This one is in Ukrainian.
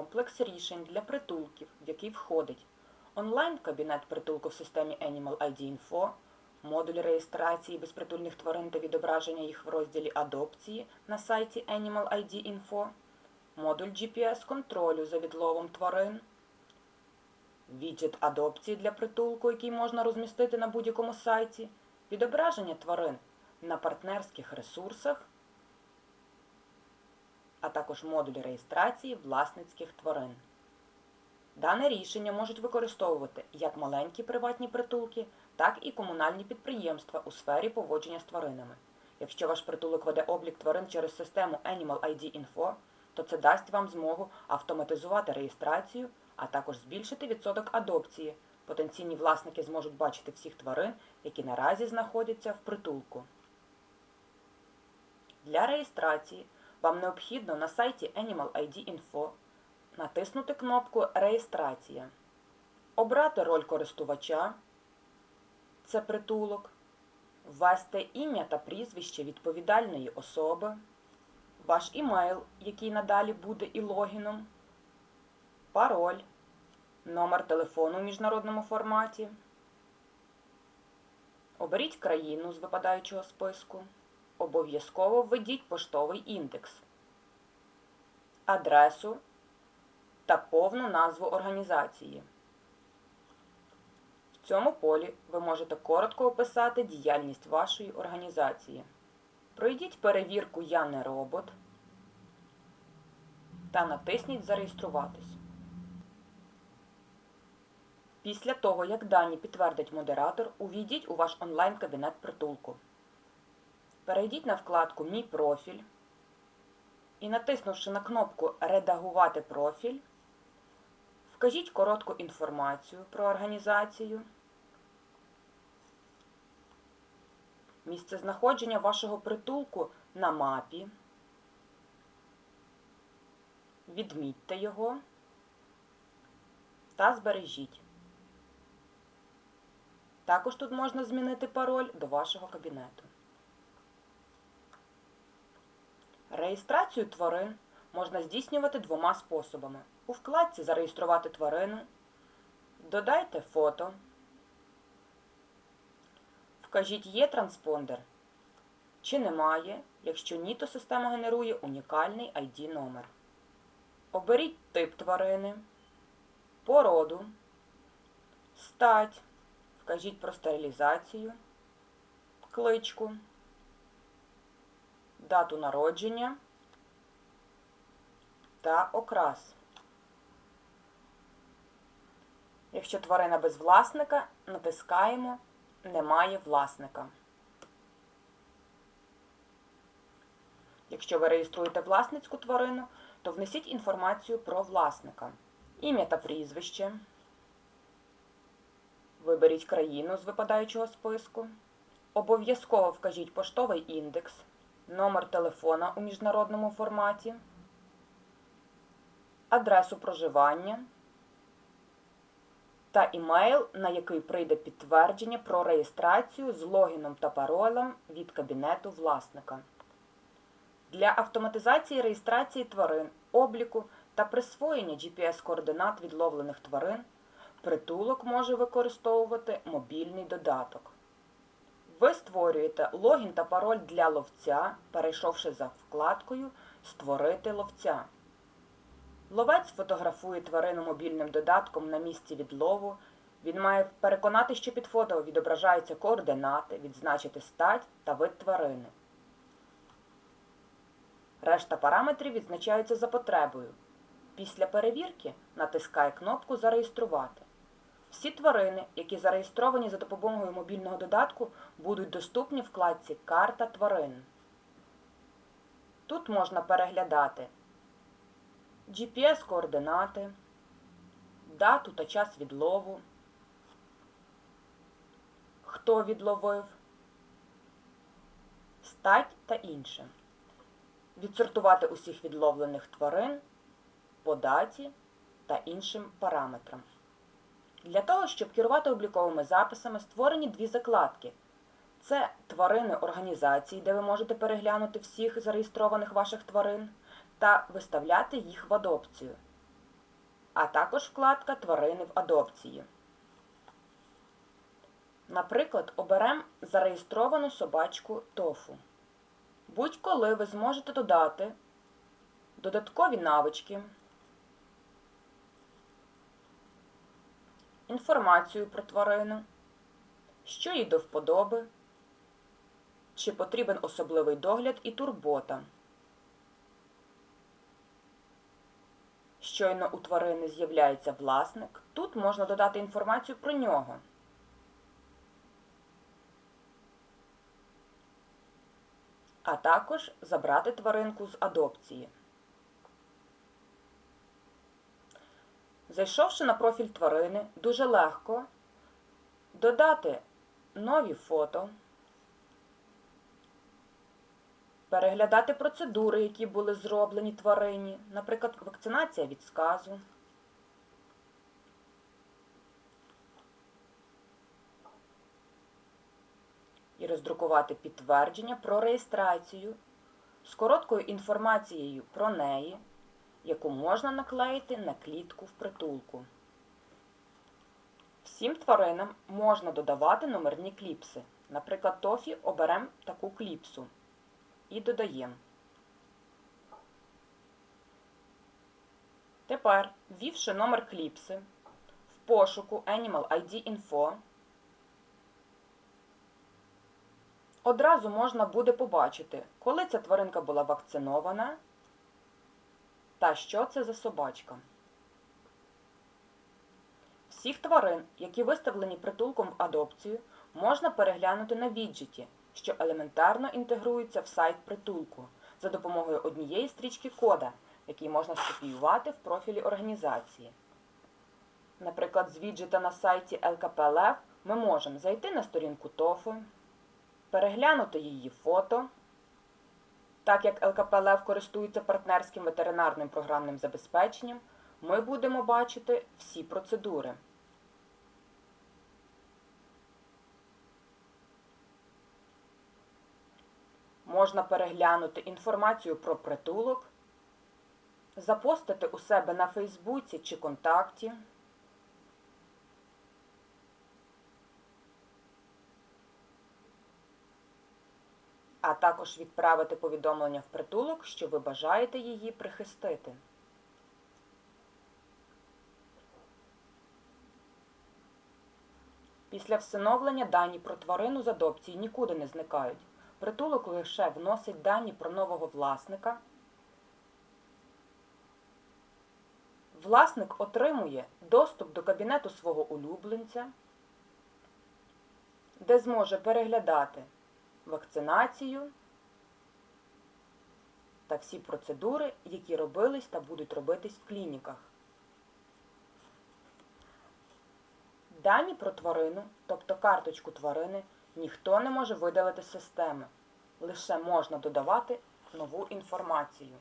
комплекс рішень для притулків, в який входить онлайн-кабінет притулку в системі Animal ID Info, модуль реєстрації безпритульних тварин та відображення їх в розділі адопції на сайті Animal ID Info, модуль GPS-контролю за відловом тварин, віджит адопції для притулку, який можна розмістити на будь-якому сайті, відображення тварин на партнерських ресурсах, а також модуль реєстрації власницьких тварин. Дане рішення можуть використовувати як маленькі приватні притулки, так і комунальні підприємства у сфері поводження з тваринами. Якщо ваш притулок веде облік тварин через систему Animal ID Info, то це дасть вам змогу автоматизувати реєстрацію, а також збільшити відсоток адопції. Потенційні власники зможуть бачити всіх тварин, які наразі знаходяться в притулку. Для реєстрації вам необхідно на сайті Animal ID Info натиснути кнопку Реєстрація, обрати роль користувача, це притулок, ввести ім'я та прізвище відповідальної особи, ваш імейл, який надалі буде і логіном, пароль, номер телефону в міжнародному форматі. Оберіть країну з випадаючого списку. Обов'язково введіть поштовий індекс, адресу та повну назву організації. В цьому полі ви можете коротко описати діяльність вашої організації. Пройдіть перевірку Я не робот та натисніть Зареєструватись. Після того, як дані підтвердить модератор, увійдіть у ваш онлайн-кабінет притулку. Перейдіть на вкладку Мій профіль і, натиснувши на кнопку Редагувати профіль, вкажіть коротку інформацію про організацію, місце знаходження вашого притулку на мапі, відмітьте його та збережіть. Також тут можна змінити пароль до вашого кабінету. Реєстрацію тварин можна здійснювати двома способами. У вкладці Зареєструвати тварину додайте фото. Вкажіть Є транспондер чи немає. Якщо ні, то система генерує унікальний ID номер. Оберіть тип тварини, породу, стать, вкажіть про стерилізацію, кличку дату народження та окрас. Якщо тварина без власника, натискаємо Немає власника. Якщо ви реєструєте власницьку тварину, то внесіть інформацію про власника. Ім'я та прізвище. Виберіть країну з випадаючого списку. Обов'язково вкажіть поштовий індекс номер телефона у міжнародному форматі, адресу проживання та імейл, на який прийде підтвердження про реєстрацію з логіном та паролем від кабінету власника. Для автоматизації реєстрації тварин, обліку та присвоєння GPS-координат відловлених тварин притулок може використовувати мобільний додаток. Ви створюєте логін та пароль для ловця, перейшовши за вкладкою Створити ловця. Ловець фотографує тварину мобільним додатком на місці відлову. Він має переконати, що під фото відображаються координати, відзначити стать та вид тварини. Решта параметрів відзначаються за потребою. Після перевірки натискає кнопку Зареєструвати. Всі тварини, які зареєстровані за допомогою мобільного додатку, будуть доступні в вкладці Карта тварин. Тут можна переглядати GPS-координати, дату та час відлову, хто відловив, стать та інше. Відсортувати усіх відловлених тварин по даті та іншим параметрам. Для того, щоб керувати обліковими записами, створені дві закладки. Це тварини організації, де ви можете переглянути всіх зареєстрованих ваших тварин та виставляти їх в адопцію. а також вкладка Тварини в адопції. Наприклад, оберемо зареєстровану собачку тофу. Будь-коли ви зможете додати додаткові навички, інформацію про тварину, що їй до вподоби, чи потрібен особливий догляд і турбота. Щойно у тварини з'являється власник, тут можна додати інформацію про нього. А також забрати тваринку з адопції. Зайшовши на профіль тварини, дуже легко додати нові фото, переглядати процедури, які були зроблені тварині, наприклад, вакцинація від сказу. І роздрукувати підтвердження про реєстрацію з короткою інформацією про неї, яку можна наклеїти на клітку в притулку. Всім тваринам можна додавати номерні кліпси. Наприклад, Тофі оберемо таку кліпсу і додаємо. Тепер, ввівши номер кліпси в пошуку Animal ID Info, одразу можна буде побачити, коли ця тваринка була вакцинована та що це за собачка. Всіх тварин, які виставлені притулком в адопцію, можна переглянути на віджеті, що елементарно інтегрується в сайт притулку за допомогою однієї стрічки кода, який можна скопіювати в профілі організації. Наприклад, з віджета на сайті ЛКП ми можемо зайти на сторінку ТОФи, переглянути її фото. Так як ЛКП Лев користується партнерським ветеринарним програмним забезпеченням, ми будемо бачити всі процедури. Можна переглянути інформацію про притулок, запостити у себе на Фейсбуці чи контакті. А також відправити повідомлення в притулок, що ви бажаєте її прихистити. Після всиновлення дані про тварину з адопції нікуди не зникають. Притулок лише вносить дані про нового власника. Власник отримує доступ до кабінету свого улюбленця, де зможе переглядати вакцинацію та всі процедури, які робились та будуть робитись в клініках. Дані про тварину, тобто карточку тварини, ніхто не може видалити з системи. Лише можна додавати нову інформацію.